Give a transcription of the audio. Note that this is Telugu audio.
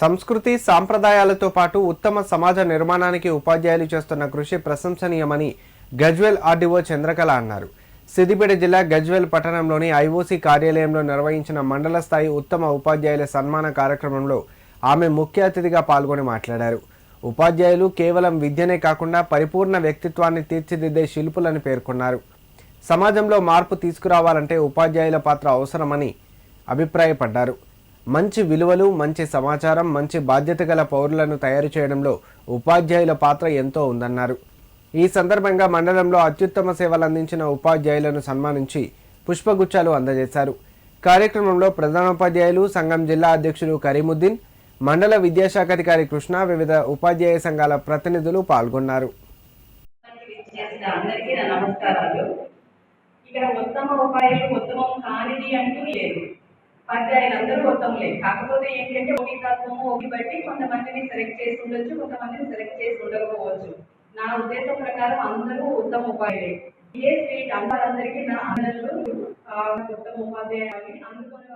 సంస్కృతి సాంప్రదాయాలతో పాటు ఉత్తమ సమాజ నిర్మాణానికి ఉపాధ్యాయులు చేస్తున్న కృషి ప్రశంసనీయమని గజ్వెల్ ఆర్డీఓ చంద్రకళ అన్నారు. సిద్దిపేట జిల్లా గజ్వెల్ పట్టణంలోని ఐఓసీ కార్యాలయంలో నిర్వహించిన మండల స్థాయి ఉత్తమ ఉపాధ్యాయుల సన్మాన కార్యక్రమంలో ఆమె ముఖ్య అతిథిగా పాల్గొని మాట్లాడారు. ఉపాధ్యాయులు కేవలం విద్యనే కాకుండా పరిపూర్ణ వ్యక్తిత్వాన్ని తీర్చిదిద్దే శిల్పులని పేర్కొన్నారు. సమాజంలో మార్పు తీసుకురావాలంటే ఉపాధ్యాయుల పాత్ర అవసరమని అభిప్రాయపడ్డారు. మంచి విలువలు మంచి సమాచారం మంచి బాధ్యత గల పౌరులను తయారు చేయడంలో ఉపాధ్యాయుల పాత్ర ఎంతో ఉందన్నారు. ఈ సందర్భంగా మండలంలో అత్యుత్తమ సేవలు అందించిన ఉపాధ్యాయులను సన్మానించి పుష్పగుచ్చాలు అందజేశారు. కార్యక్రమంలో ప్రధానోపాధ్యాయులు సంఘం జిల్లా అధ్యక్షులు కరీముద్దీన్ మండల విద్యాశాఖాధికారి కృష్ణ వివిధ ఉపాధ్యాయ సంఘాల ప్రతినిధులు పాల్గొన్నారు. ఇక్కడ ఉత్తమ ఉపాయాలు ఉత్తమం కానిది అంటూ లేదు. ఉపాధ్యాయులు అందరూ ఉత్తములే కాకపోతే ఏంటంటే ఒకటి తత్వము ఒకటి బట్టి కొంతమందిని సెలెక్ట్ చేసి ఉండొచ్చు కొంతమందిని సెలెక్ట్ చేసి ఉండకపోవచ్చు నా ఉద్దేశం ప్రకారం అందరూ ఉత్తమ ఉపాయులే ఏ స్వీట్ అందరందరికీ నా అందరూ ఉత్తమ ఉపాధ్యాయులు అందుకునే